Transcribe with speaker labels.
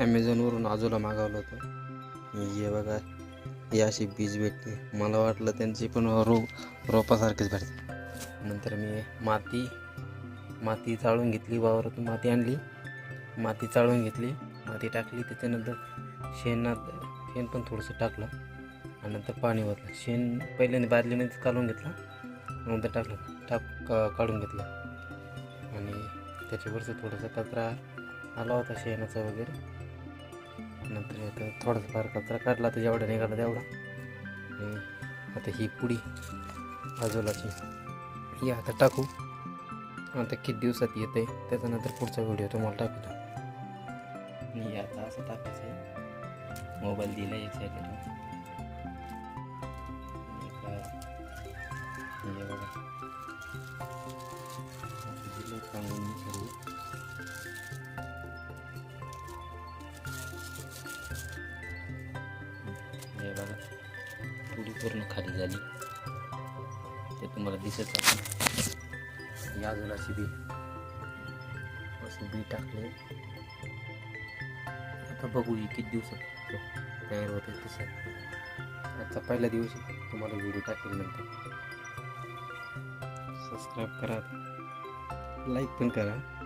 Speaker 1: ॲमेझॉनवरून आजूला मागवलं होतं. हे बघा ही अशी बीज भेटते. मला वाटलं त्यांची पण रो रोपासारखीच भेटते. नंतर मी माती माती चाळून घेतली वावरातून माती आणली. माती चाळून घेतली माती टाकली. त्याच्यानंतर शेणात शेण पण थोडंसं टाकलं. आणि नंतर पाणी ओतलं. शेण पहिल्यांदा बादलीमध्ये काढून घेतलं. नंतर टाकलं. टाक का- काढून घेतलं. आणि त्याच्यावरचं थोडंसं कचरा आला होता शेणाचा वगैरे. नंतर आता थोडासा फार कचरा काढला तर जेवढा निघाला तेवढा. आणि आता ही पुडी बाजूलाची ही आता टाकू. आता किती दिवसात येते त्याच्यानंतर पुढचा व्हिडिओ तुम्हाला टाकतो. मी आता असं टाकायचं आहे. मोबाईल दिला एक साईडला बघा. हे बघा. पुडी पूर्ण खाली झाली. ते तुम्हाला दिसत असेल. या अजून बी. असं बी टाकले. आता बघू हे किती दिवसात तयार होते तसं. आजचा पहिला दिवस तुम्हाला व्हिडिओ टाकेल नंतर. सबस्क्राईब करा. लाईक पण करा.